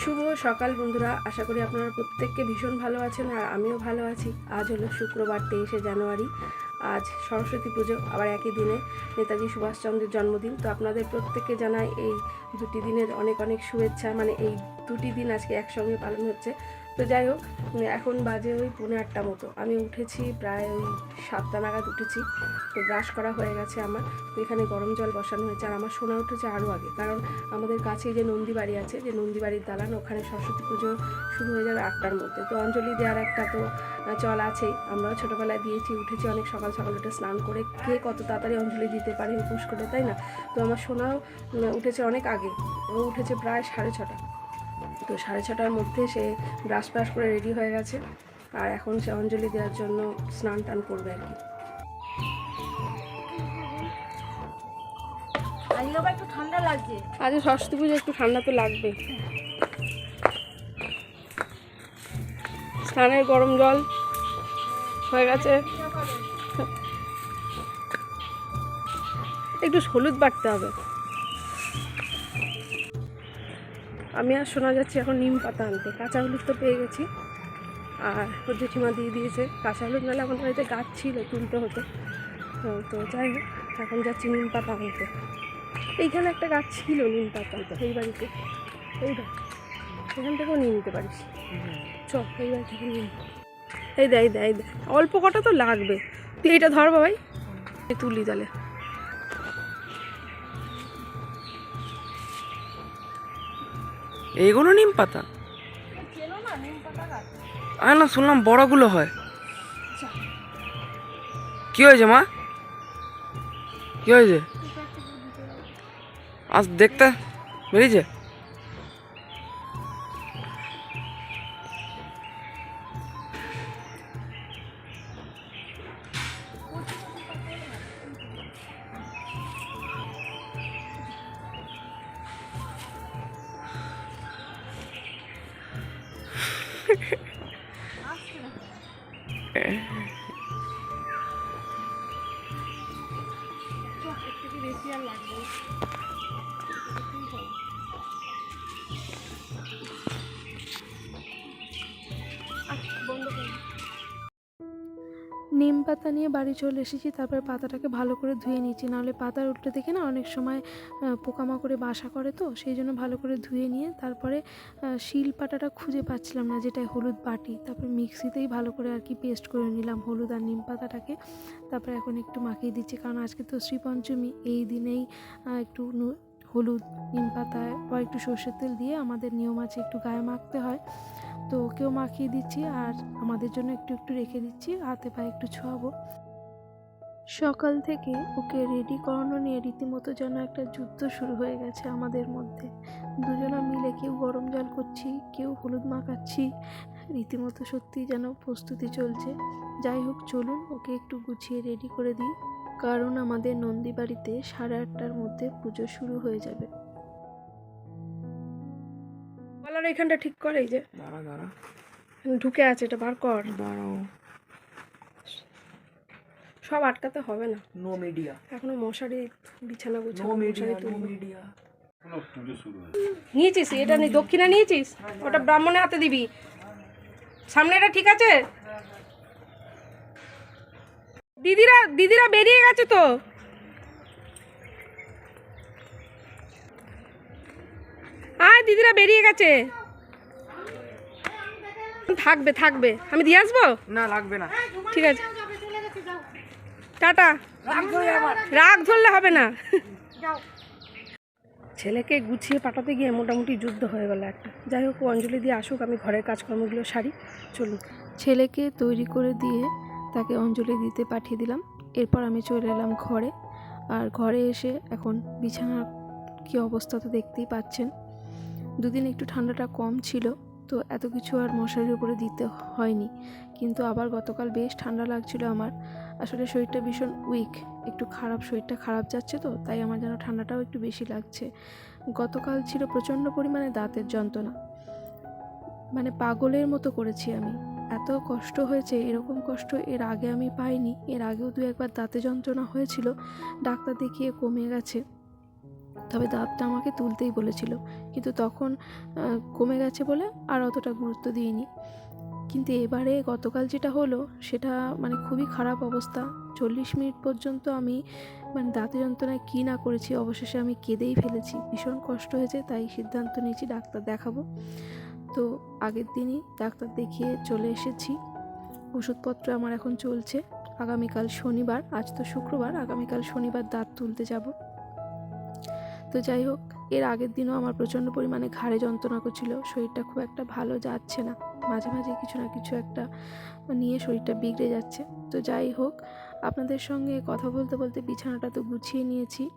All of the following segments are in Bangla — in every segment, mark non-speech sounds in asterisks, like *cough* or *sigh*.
শুভ সকাল বন্ধুরা। আশা করি আপনারা প্রত্যেককে ভীষণ ভালো আছেন আর আমিও ভালো আছি। আজ হলো শুক্রবার, তেইশে জানুয়ারি। আজ সরস্বতী পুজো, আবার একই দিনে নেতাজি সুভাষচন্দ্রের জন্মদিন। তো আপনাদের প্রত্যেককে জানাই এই দুটি দিনের অনেক অনেক শুভেচ্ছা। মানে এই দুটি দিন আজকে একসঙ্গে পালন হচ্ছে। তো যাই হোক, এখন বাজে ওই পৌনে আটটা মতো। আমি উঠেছি, প্রায় ওই সাতটা নাগাদ উঠেছি। তো ব্রাশ করা হয়ে গেছে আমার। তো এখানে গরম জল বসানো হয়েছে। আর আমার শোনা উঠেছে আরও আগে। কারণ আমাদের কাছেই যে নন্দী বাড়ি আছে, যে নন্দী বাড়ির দালান, ওখানে সরস্বতী পুজো শুরু হয়ে যাবে আটটার মধ্যে। তো অঞ্জলি দেওয়ার একটা তো চল আছেই। আমরাও ছোটোবেলায় দিয়েছি, উঠেছি অনেক সকাল সকাল উঠে স্নান করে কে কত তাড়াতাড়ি অঞ্জলি দিতে পারে উপোস করে তাই না? তো আমার সোনাও উঠেছে অনেক আগে। ও উঠেছে প্রায় সাড়ে ছটা। তো সাড়ে ছটার মধ্যে সে ব্রাশ ব্রাশ করে রেডি হয়ে গেছে। আর এখন সে অঞ্জলি দেওয়ার জন্য স্নান টান করবে আর কি। আজ সরস্বতী পুজো একটু ঠান্ডা তো লাগবে। স্নানের গরম জল হয়ে গেছে। একটু হলুদ বাটতে হবে। আমি আর শোনা যাচ্ছি এখন নিম পাতা আনতে। কাঁচা হলুদ তো পেয়ে গেছি। আর ওর জেঠিমা দিয়ে দিয়েছে। কাঁচা হলুদ নাহলে আমাদের বাড়িতে গাছ ছিল, তুলতে হতো। তো যাই হোক, এখন যাচ্ছি নিম পাতা আনতে। এইখানে একটা গাছ ছিল নিম পাতা এই বাড়িতে। এই এখান থেকেও নিয়ে নিতে পারিস। চ, এই বাড়ি থেকে নিয়ে। এই দেয় এই দেয় অল্প কটা তো লাগবে। তুই এইটা ধর বাবাই। তুলি তাহলে। এইগুলো নিম পাতা? আরে না, শুনলাম বড়গুলো হয়। কি হয়েছে মা? কি হয়েছে? আজ দেখতে বেরিয়েছে? *laughs* বেশি আর লাগবে। পাতা নিয়ে বাড়ি চলে এসেছি, তারপর পাতাটাকে ভালো করে ধুয়ে নিয়েছি নাহলে পাতার উল্টো থেকে না অনেক সময় পোকামাকড়ে বাসা করে তো, সেই জন্য ভালো করে ধুয়ে নিয়ে তারপরে শিল পাতাটা খুঁজে পাচ্ছিলাম না যেটা হলুদ বাটি। তারপর মিক্সিতেই ভালো করে আর কি পেস্ট করে নিলাম হলুদ আর নিম পাতাটাকে। তারপরে এখন একটু মাখিয়ে দিচ্ছি, কারণ আজকে তো শ্রীপঞ্চমী, এই দিনেই একটু হলুদ নিম পাতায় বা একটু সর্ষের তেল দিয়ে আমাদের নিয়ম আছে একটু গায়ে মাখতে হয়। তো ওকেও মাখিয়ে দিচ্ছি আর আমাদের জন্য একটু একটু রেখে দিচ্ছি, হাতে পায়ে একটু ছোঁয়াবো। সকাল থেকে ওকে রেডি করানো নিয়ে রীতিমতো যেন একটা যুদ্ধ শুরু হয়ে গেছে আমাদের মধ্যে। দুজনা মিলে কেউ গরম জল করছি, কেউ হলুদ মাখাচ্ছি। রীতিমতো সত্যিই যেন প্রস্তুতি চলছে। যাই হোক, চলুন ওকে একটু গুছিয়ে রেডি করে দিই। কারণ আমাদের নন্দী বাড়িতে সাড়ে আটটার মধ্যে পুজো শুরু হয়ে যাবে। গলার এখানটা ঠিক করে এই যে। দাঁড়া দাঁড়া। ঢুকে আছে এটা বার কর। দাঁড়াও। সব আটকাতে হবে না। নো মিডিয়া এখনও মশারি বিছানা নো মিডিয়া মশারি নো মিডিয়া নিয়েছিস এটা নেই দক্ষিণা নিয়েছিস? ওটা ব্রাহ্মণের হাতে দিবি। সামনে এটা ঠিক আছে? দিদিরা দিদিরা বেরিয়ে গেছে তো। আয় দিদিরা বেরিয়ে গেছে। থাকবে থাকবে। আমি দিয়ে আসব? না লাগবে না। ঠিক আছে। টাটা। রাগ ধরলে হবে না। ছেলেকে গুছিয়ে পাঠাতে গিয়ে মোটামুটি যুদ্ধ হয়ে গেল একটা। যাই হোক অঞ্জলি দিয়ে আসুক আমি ঘরের কাজকর্মগুলো সারি। চলুক। ছেলেকে তৈরি করে দিয়ে তাকে অঞ্জলি দিতে পাঠিয়ে দিলাম। এরপর আমি চলে এলাম ঘরে। আর ঘরে এসে এখন বিছানার কী অবস্থা তো দেখতেই পাচ্ছেন। দুদিন একটু ঠান্ডাটা কম ছিল, তো এত কিছু আর মশারির উপরে দিতে হয়নি। কিন্তু আবার গতকাল বেশ ঠান্ডা লাগছিল আমার। আসলে শরীরটা ভীষণ উইক একটু খারাপ, শরীরটা খারাপ যাচ্ছে তো, তাই আমার যেন ঠান্ডাটাও একটু বেশি লাগছে। গতকাল ছিল প্রচণ্ড পরিমাণে দাঁতের যন্ত্রণা। মানে পাগলের মতো করেছি আমি। এত কষ্ট হয়েছে, এরকম কষ্ট এর আগে আমি পাইনি, এর আগেও দু একবার দাঁতে যন্ত্রণা হয়েছিল, ডাক্তার দেখিয়ে কমে গেছে। তবে দাঁতটা আমাকে তুলতেই বলেছিল, কিন্তু তখন কমে গেছে বলে আর অতটা গুরুত্ব দিইনি। কিন্তু এবারে গতকাল যেটা হলো, সেটা মানে খুবই খারাপ অবস্থা। চল্লিশ মিনিট পর্যন্ত আমি মানে দাঁতে যন্ত্রণায় কী না করেছি, অবশেষে আমি কেঁদেই ফেলেছি। ভীষণ কষ্ট হয়েছে, তাই সিদ্ধান্ত নিয়েছি ডাক্তার দেখাবো। তো আগের দিনই ডাক্তার দেখিয়ে চলে এসেছি। ওষুধপত্র আমার এখন চলছে। আগামীকাল শনিবার, আজ তো শুক্রবার, আগামীকাল শনিবার দাঁত তুলতে যাব। তো যাই হোক, এর আগের দিনও আমার প্রচণ্ড পরিমাণে ঘাড়ে যন্ত্রণা করছিল। শরীরটা খুব একটা ভালো যাচ্ছে না। মাঝে মাঝে কিছু না কিছু একটা নিয়ে শরীরটা বিগড়ে যাচ্ছে। তো যাই হোক, আপনাদের সঙ্গে কথা বলতে বলতে বিছানাটা তো গুছিয়ে নিয়েছি।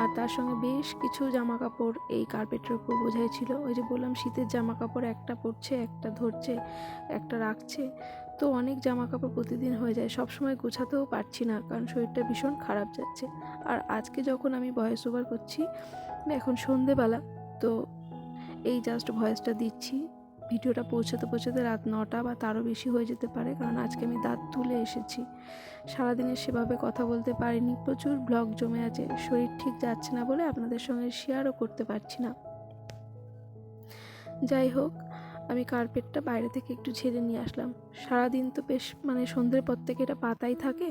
আর তার সঙ্গে বেশ কিছু জামা কাপড় এই কার্পেটের উপর বোঝাই ছিল ওই যে বললাম, শীতের জামা কাপড় একটা পরছে, একটা ধরছে, একটা রাখছে। তো অনেক জামা কাপড় প্রতিদিন হয়ে যায়। সব সময় গোছাতেও পারছি না, কারণ শরীরটা ভীষণ খারাপ যাচ্ছে। আর আজকে যখন আমি ভয়েস ওভার করছি, এখন সন্ধেবেলা, তো এই জাস্ট ভয়েসটা দিচ্ছি। ভিডিওটা পৌঁছাতে পৌঁছাতে রাত নটা বা তারও বেশি হয়ে যেতে পারে, কারণ আজকে আমি দাঁত তুলে এসেছি। সারাদিনে সেভাবে কথা বলতে পারিনি, প্রচুর ব্লগ জমে আছে, শরীর ঠিক যাচ্ছে না বলে আপনাদের সঙ্গে শেয়ারও করতে পারছি না। যাই হোক, আমি কার্পেটটা বাইরে থেকে একটু ঝেড়ে নিয়ে আসলাম। সারাদিন তো বেশ মানে সন্ধ্যের পর থেকে এটা পাতাই থাকে,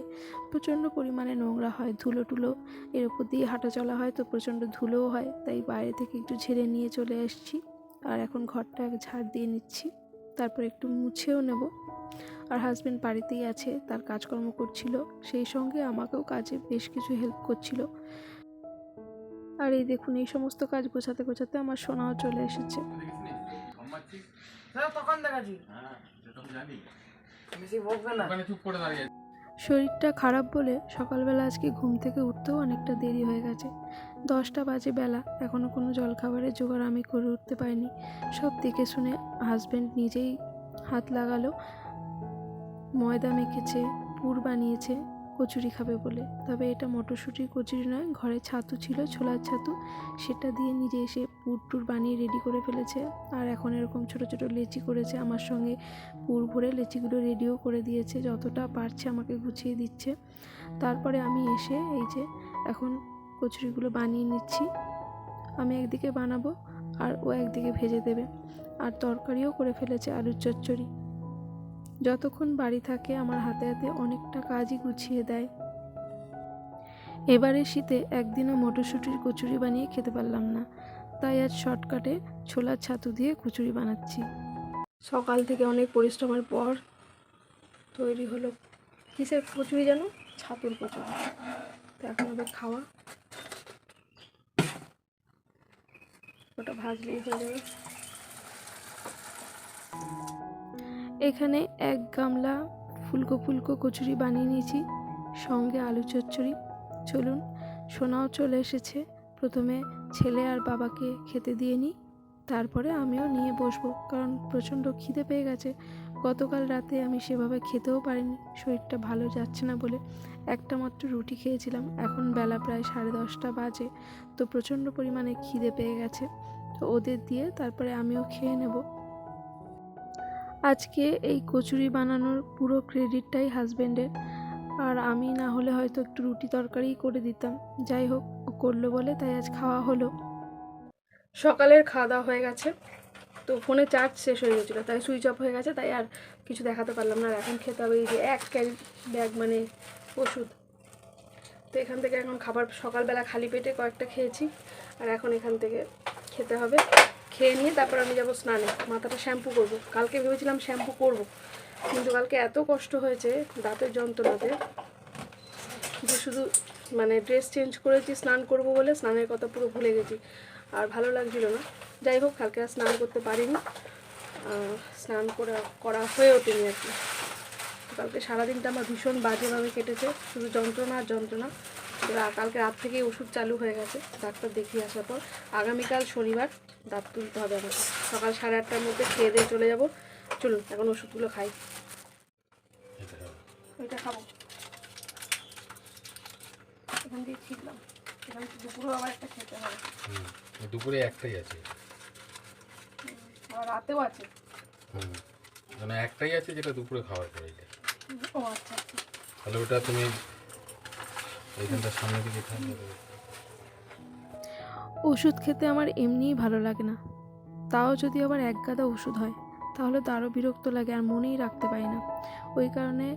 প্রচণ্ড পরিমাণে নোংরা হয়, ধুলো টুলো এর উপর দিয়ে হাঁটা চলা হয়, তো প্রচণ্ড ধুলোও হয়, তাই বাইরে থেকে একটু ঝেড়ে নিয়ে চলে এসেছি। আর এখন ঘরটা এক ঝাড় দিয়ে নিচ্ছি। তারপর একটু মুছেও নেব। আর হাজব্যান্ড বাড়িতেই আছে, তার কাজকর্ম করছিল, সেই সঙ্গে আমাকেও কাজে বেশ কিছু হেল্প করছিল। আর এই দেখুন, এই সমস্ত কাজ গোছাতে গোছাতে আমার সোনাও চলে এসেছে। শরীরটা খারাপ বলে সকালবেলা আজকে ঘুম থেকে উঠতেও অনেকটা দেরি হয়ে গেছে। দশটা বাজে বেলা। এখনও কোনো জলখাবারের জোগাড় আমি করে উঠতে পারিনি। সব দেখে শুনে হাজব্যান্ড নিজেই হাত লাগালো। ময়দা মেখেছে, পুর বানিয়েছে, কচুরি খাবে বলে। তবে এটা মটরশুঁটির কচুরি নয়, ঘরে ছাতু ছিল, ছোলার ছাতু। সেটা দিয়ে নিজে এসে পুর টুর বানিয়ে রেডি করে ফেলেছে। আর এখন এরকম ছোট ছোট লেচি করেছে, আমার সঙ্গে পুর ভরে লেচিগুলো রেডিও করে দিয়েছে। যতটা পারছে আমাকে গুছিয়ে দিচ্ছে। তারপরে আমি এসে এই যে, এখন কচুরিগুলো বানিয়ে নিচ্ছি। আমি একদিকে বানাবো আর ও একদিকে ভেজে দেবে। আর তরকারিও করে ফেলেছে আলুর চচ্চড়ি। যতক্ষণ বাড়ি থাকে, আমার হাতে হাতে অনেকটা কাজই গুছিয়ে দেয়। এবারে শীতে একদিনও মটরশুঁটির কচুরি বানিয়ে খেতে পারলাম না। তাই আজ শর্টকাটে ছোলার ছাতু দিয়ে কচুরি বানাচ্ছি। সকাল থেকে অনেক পরিশ্রমের পর তৈরি হলো কিসের কচুরি যেন ছাতুর কচুরি। এখন হবে খাওয়া। ওটা ভাজলেই হয়ে যাবে। এখানে এক গামলা ফুলকো ফুলকো কচুরি বানিয়ে নিয়েছি, সঙ্গে আলু চচ্চড়ি। চলুন, সোনাও চলে এসেছে। প্রথমে ছেলে আর বাবাকে খেতে দিয়ে নিই, তারপরে আমিও নিয়ে বসবো, কারণ প্রচণ্ড খিদে পেয়ে গেছে। গতকাল রাতে আমি সেভাবে খেতেও পারিনি, শরীরটা ভালো যাচ্ছে না বলে একটা মাত্র রুটি খেয়েছিলাম। এখন বেলা প্রায় সাড়ে দশটা বাজে, তো প্রচণ্ড পরিমাণে খিদে পেয়ে গেছে। তো ওদের দিয়ে তারপরে আমিও খেয়ে নেব। আজকে এই কচুরি বানানোর পুরো ক্রেডিটটাই হাজব্যান্ডের আর আমি না হলে হয়তো একটু রুটি তরকারিই করে দিতাম। যাই হোক করল বলে তাই আজ খাওয়া হলো। সকালের খাওয়া দাওয়া হয়ে গেছে। তো ফোনে চার্জ শেষ হয়ে গেছিল, তাই সুইচ অফ হয়ে গেছে, তাই আর কিছু দেখাতে পারলাম না। আর এখন খেতে হবে এই যে এক ক্যারি ব্যাগ মানে ওষুধ। তো এখান থেকে এখন খাবার, সকালবেলা খালি পেটে কয়েকটা খেয়েছি, আর এখন এখান থেকে খেতে হবে। খেয়ে নিয়ে তারপর আমি যাব স্নানে। মাথাটা শ্যাম্পু করব। কালকে ভেবেছিলাম শ্যাম্পু করব, কিন্তু কালকে এত কষ্ট হয়েছে, দাঁতের যন্ত্রণাতে, যে শুধু মানে ড্রেস চেঞ্জ করেছি, স্নান করব বলে, স্নানের কথা পুরো ভুলে গেছি। আর ভালো লাগছিল না। যাই হোক কালকে আর স্নান করতে পারিনি। স্নান করে করা হয়ে ওঠেনি আর কি। কালকে সারাদিনটা আমার ভীষণ বাজেভাবে কেটেছে শুধু যন্ত্রণা আর যন্ত্রণা। কালকে রাত থেকেই ওষুধ চালু হয়ে গেছে ডাক্তার দেখিয়ে আসার পর। আগামীকাল শনিবার দাঁত তুলতে হবে আমাকে। সকাল সাড়ে আটটার মধ্যে খেয়ে দিয়ে চলে যাব। চলুন এখন ওষুধগুলো খাই। ওইটা খাব। এখান দিয়ে এখান দুপুরেও আবার একটা খেতে হবে। দুপুরে একটাই আছে। রাতেও আছে। মানে একটাই আছে যেটা দুপুরে খাওয়ার পরে এটা ও আচ্ছা আচ্ছা। তাহলে ওটা তুমি এইখানটার সামনে দিকে খাবে ওষুধ খেতে আমার এমনিই ভালো লাগে না। তাও যদি আবার এক গাদা ওষুধ হয় তাহলে তো আরও বিরক্ত লাগে আর মনেই রাখতে পারি না। ওই কারণে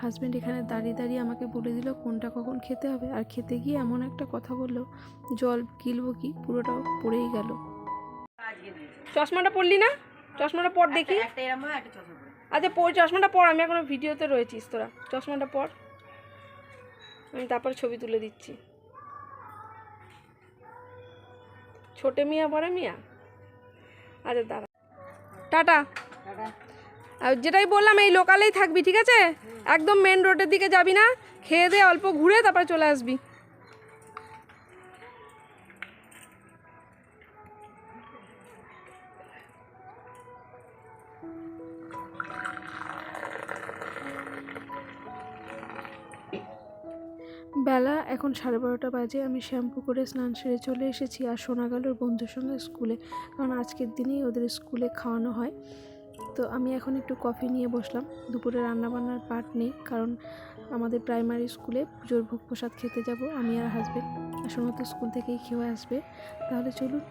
হাজব্যান্ড এখানে দাঁড়িয়ে দাঁড়িয়ে আমাকে বলে দিল কোনটা কখন খেতে হবে। আর খেতে গিয়ে এমন একটা কথা বলল জল গিলবো কি? পুরোটাও পড়েই গেল। চশমাটা পরলি না? চশমাটা পর দেখি। আচ্ছা পর চশমাটা পর আমি এখনও ভিডিওতে রয়েছিস তোরা। চশমাটা পর। আমি তারপর ছবি তুলে দিচ্ছি। ছোটে মিয়া বড় মিয়া? আচ্ছা দাঁড়া। টাটা। আর যেটাই বললাম এই লোকালেই থাকবি ঠিক আছে? একদম মেন রোডের দিকে যাবি না। খেয়ে দিয়ে অল্প ঘুরে তারপরে চলে আসবি। বেলা এখন সাড়ে বারোটা বাজে, আমি শ্যাম্পু করে স্নান সেরে চলে এসেছি আর শোনা গেল বন্ধুর সঙ্গে স্কুলে, কারণ আজকের দিনেই ওদের স্কুলে খাওয়ানো হয়। তো আমি এখন একটু কফি নিয়ে বসলাম। দুপুরে রান্নাবান্নার পার্ট নেই, কারণ আমাদের প্রাইমারি স্কুলে পুজোর ভোগ প্রসাদ খেতে যাব, আমি আর হাজবেন্ড আসলে তো স্কুল থেকেই খেয়ে আসবে। তাহলে চলুন,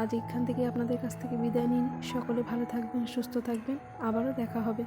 আজ এখান থেকে আপনাদের কাছ থেকে বিদায় নিন। সকলে ভালো থাকবেন, সুস্থ থাকবেন। আবারও দেখা হবে।